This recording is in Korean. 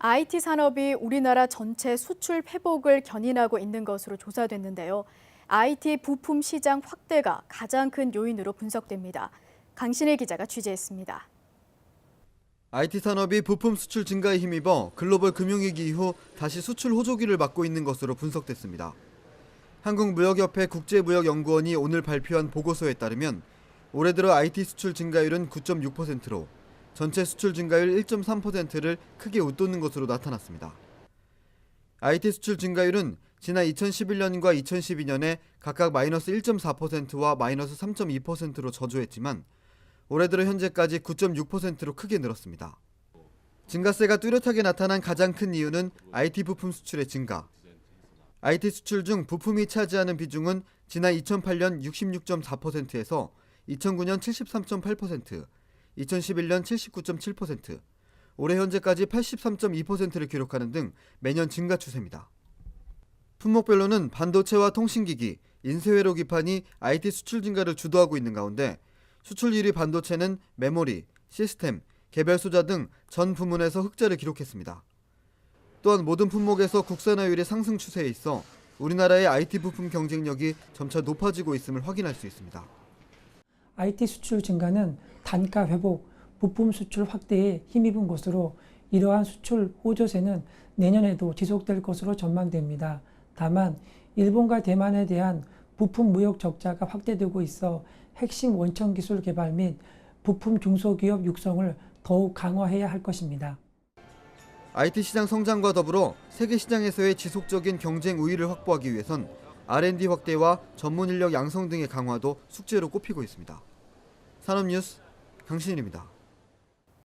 IT 산업이 우리나라 전체 수출 회복을 견인하고 있는 것으로 조사됐는데요. IT 부품 시장 확대가 가장 큰 요인으로 분석됩니다. 강신혜 기자가 취재했습니다. IT 산업이 부품 수출 증가에 힘입어 글로벌 금융위기 이후 다시 수출 호조기를 맞고 있는 것으로 분석됐습니다. 한국무역협회 국제무역연구원이 오늘 발표한 보고서에 따르면 올해 들어 IT 수출 증가율은 9.6%로 전체 수출 증가율 1.3%를 크게 웃도는 것으로 나타났습니다. IT 수출 증가율은 지난 2011년과 2012년에 각각 마이너스 1.4%와 마이너스 3.2%로 저조했지만 올해 들어 현재까지 9.6%로 크게 늘었습니다. 증가세가 뚜렷하게 나타난 가장 큰 이유는 IT 부품 수출의 증가. IT 수출 중 부품이 차지하는 비중은 지난 2008년 66.4%에서 2009년 73.8%, 2011년 79.7%, 올해 현재까지 83.2%를 기록하는 등 매년 증가 추세입니다. 품목별로는 반도체와 통신기기, 인쇄회로 기판이 IT 수출 증가를 주도하고 있는 가운데 수출 1위 반도체는 메모리, 시스템, 개별 소자 등 전 부문에서 흑자를 기록했습니다. 또한 모든 품목에서 국산화율의 상승 추세에 있어 우리나라의 IT 부품 경쟁력이 점차 높아지고 있음을 확인할 수 있습니다. IT 수출 증가는 단가 회복, 부품 수출 확대에 힘입은 것으로 이러한 수출 호조세는 내년에도 지속될 것으로 전망됩니다. 다만 일본과 대만에 대한 부품 무역 적자가 확대되고 있어 핵심 원천 기술 개발 및 부품 중소기업 육성을 더욱 강화해야 할 것입니다. IT 시장 성장과 더불어 세계 시장에서의 지속적인 경쟁 우위를 확보하기 위해선 R&D 확대와 전문 인력 양성 등의 강화도 숙제로 꼽히고 있습니다. 산업뉴스 강신일입니다.